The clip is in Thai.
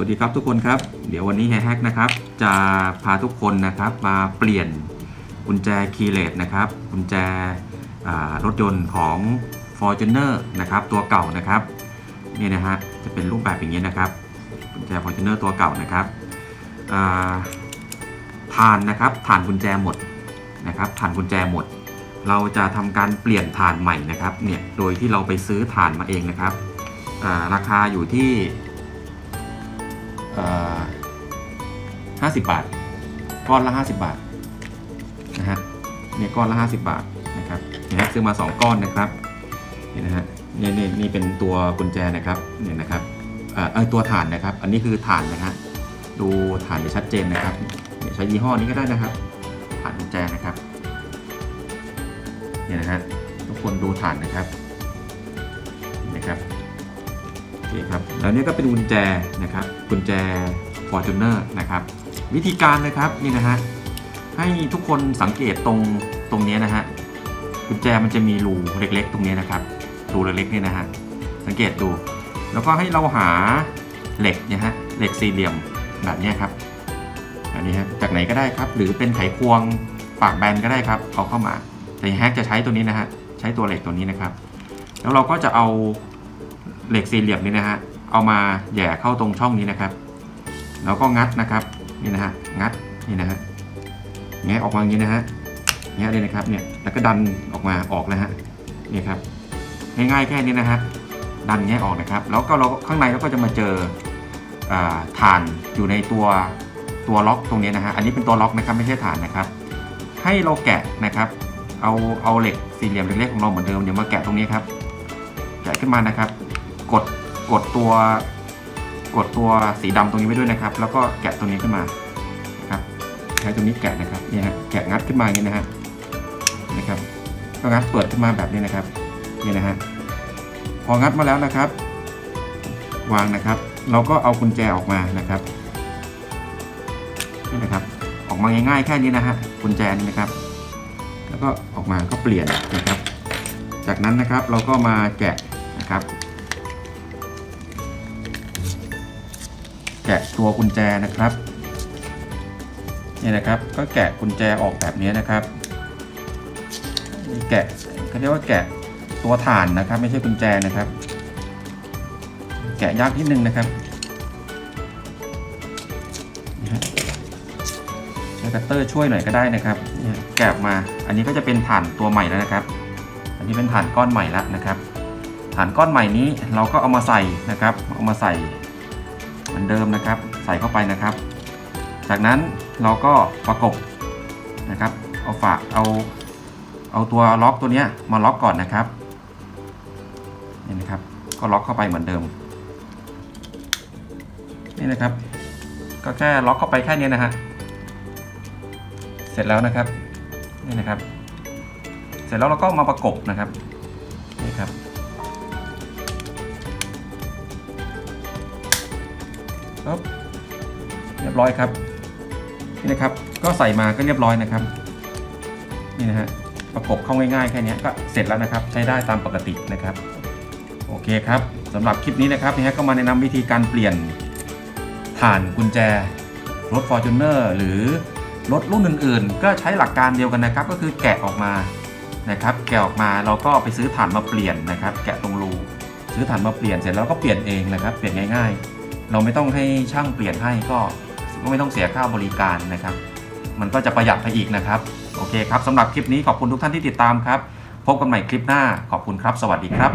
วัสดีครับทุกคนครับ เดี๋ยววันนี้แฮกนะครับ จะพาทุกคนนะครับมาเปลี่ยนกุญแจคีย์เลสนะครับกุญแจรถยนต์ของ Fortuner นะครับตัวเก่านะครับนี่นะฮะจะเป็นรูปแบบอย่างนี้นะครับกุญแจ Fortuner ตัวเก่านะครับอ่าฐานนะครับฐานกุญแจหมดนะครับฐานกุญแจหมด เราจะทำการเปลี่ยนฐานใหม่นะครับเนี่ยโดยที่เราไปซื้อฐานมาเองนะครับราคาอยู่ที่ ห้าสิบบาท ก้อนละ50บาทนะฮะเนี่ยก้อนละ50บาทนะครับเนี่ยซื้อมา2ก้อนนะครับนี่นะฮะเนี่ยเนี่ยนี่เป็นตัวกุญแจนะครับเนี่ยนะครับเอ่อตัวฐานนะครับ อันนี้คือฐานนะฮะดูฐานจะชัดเจนนะครับเนี่ยใช้ยี่ห้อนี้ก็ได้นะครับ ฐานกุญแจนะครับเนี่ยนะฮะทุกคนดูฐานนะครับนะครับ เคครับแล้วนี่ก็เป็นกุญแจนะครับกุญแจ Fortuner นะครับวิธีการนะครับนี่นะฮะให้ทุกคนสังเกตตรงตรงนี้นะฮะกุญแจมันจะมีรูเล็กๆ ตรงนี้นะครับรูเล็กๆนี่นะฮะสังเกตดู แล้วก็ให้เราหาเหล็กเนี่ยฮะเหล็กสี่เหลี่ยมแบบนี้ครับอันนี้ฮะจากไหนก็ได้ครับ หรือเป็นไขควงปากแบนก็ได้ครับเอาเข้ามาแต่แฮกจะใช้ตัวนี้นะฮะใช้ตัวเหล็กตัวนี้นะครับ แล้วเราก็จะเอา เหล็กสี่เหลี่ยมนี้นะฮะเอามาแย่เข้าตรงช่องนี้นะครับ แล้วก็งัดนะครับนี่นะฮะงัดนี่นะฮะแงะออกมาอย่างนี้นะฮะแงะเลยนะครับเนี่ยแล้วก็ดันออกมาออกนะฮะนี่ครับง่ายๆแค่นี้นะฮะดันแงะออกนะครับ แล้วก็เราข้างในเราก็จะมาเจอฐานอยู่ในตัวตัวล็อกตรงนี้นะฮะอันนี้เป็นตัวล็อกนะครับไม่ใช่ฐานนะครับ ให้เราแกะนะครับเอาเอาเหล็กสี่เหลี่ยมเล็กๆของเราเหมือนเดิมเดี๋ยวมาแกะตรงนี้ครับแกะขึ้นมานะครับ กดกดตัวกดตัวสีดำตรงนี้ไว้ด้วยนะครับ แล้วก็แกะตรงนี้ขึ้นมาครับใช้ตรงนี้แกะนะครับเนี่ยฮะแกะงัดขึ้นมาอย่างนี้นะฮะนะครับก็งัดเปิดขึ้นมาแบบนี้นะครับนี่นะฮะพองัดมาแล้วนะครับ วางนะครับ เราก็เอากุญแจออกมานะครับนี่นะครับ ออกมาง่ายๆแค่นี้นะฮะกุญแจนี้นะครับ แล้วก็ออกมาก็เปลี่ยนนะครับ จากนั้นนะครับเราก็มาแกะนะครับ แกะตัวกุญแจนะครับนี่นะครับก็แกะกุญแจออกแบบนี้นะครับนี่แกะเขาเรียกว่าแกะตัวฐานนะครับ ไม่ใช่กุญแจนะครับ แกะยากนิดนึงนะครับนะใช้คัตเตอร์ช่วยหน่อยก็ได้นะครับแกะมาอันนี้ก็จะเป็นฐานตัวใหม่แล้วนะครับ อันนี้เป็นฐานก้อนใหม่แล้วนะครับ ฐานก้อนใหม่นี้เราก็เอามาใส่นะครับ เอามาใส่ มือนเดิมนะครับ ใส่เข้าไปนะครับ จากนั้นเราก็ประกบนะครับ เอาฝาเอาเอาตัวล็อกตัวนี้มาล็อกก่อนนะครับนี่นะครับ ก็ล็อกเข้าไปเหมือนเดิม นี่นะครับ ก็แค่ล็อกเข้าไปแค่นี้นะฮะเสร็จแล้วนะครับนี่นะครับ เสร็จแล้วเราก็มาประกบนะครับนี่ครับ ปึ๊บเรียบร้อยครับนี่นะครับ ก็ใส่มาก็เรียบร้อยนะครับ นี่นะฮะประกบเข้าง่ายๆแค่นี้ก็เสร็จแล้วนะครับ ใช้ได้ตามปกตินะครับ โอเคครับสำหรับคลิปนี้นะครับนี่ฮะก็มาแนะนำวิธีการเปลี่ยนฐานกุญแจรถ Fortuner หรือรถรุ่นอื่นๆ ก็ใช้หลักการเดียวกันนะครับ ก็คือแกะออกมานะครับ แกะออกมาเราก็ไปซื้อฐานมาเปลี่ยนนะครับ แกะตรงรูซื้อฐานมาเปลี่ยนเสร็จแล้วก็เปลี่ยนเองนะครับ เปลี่ยนง่าย ๆ เราไม่ต้องให้ช่างเปลี่ยนให้ก็ก็ไม่ต้องเสียค่าบริการนะครับ มันก็จะประหยัดไปอีกนะครับ โอเคครับสำหรับคลิปนี้ขอบคุณทุกท่านที่ติดตามครับ พบกันใหม่คลิปหน้าขอบคุณครับ สวัสดีครับ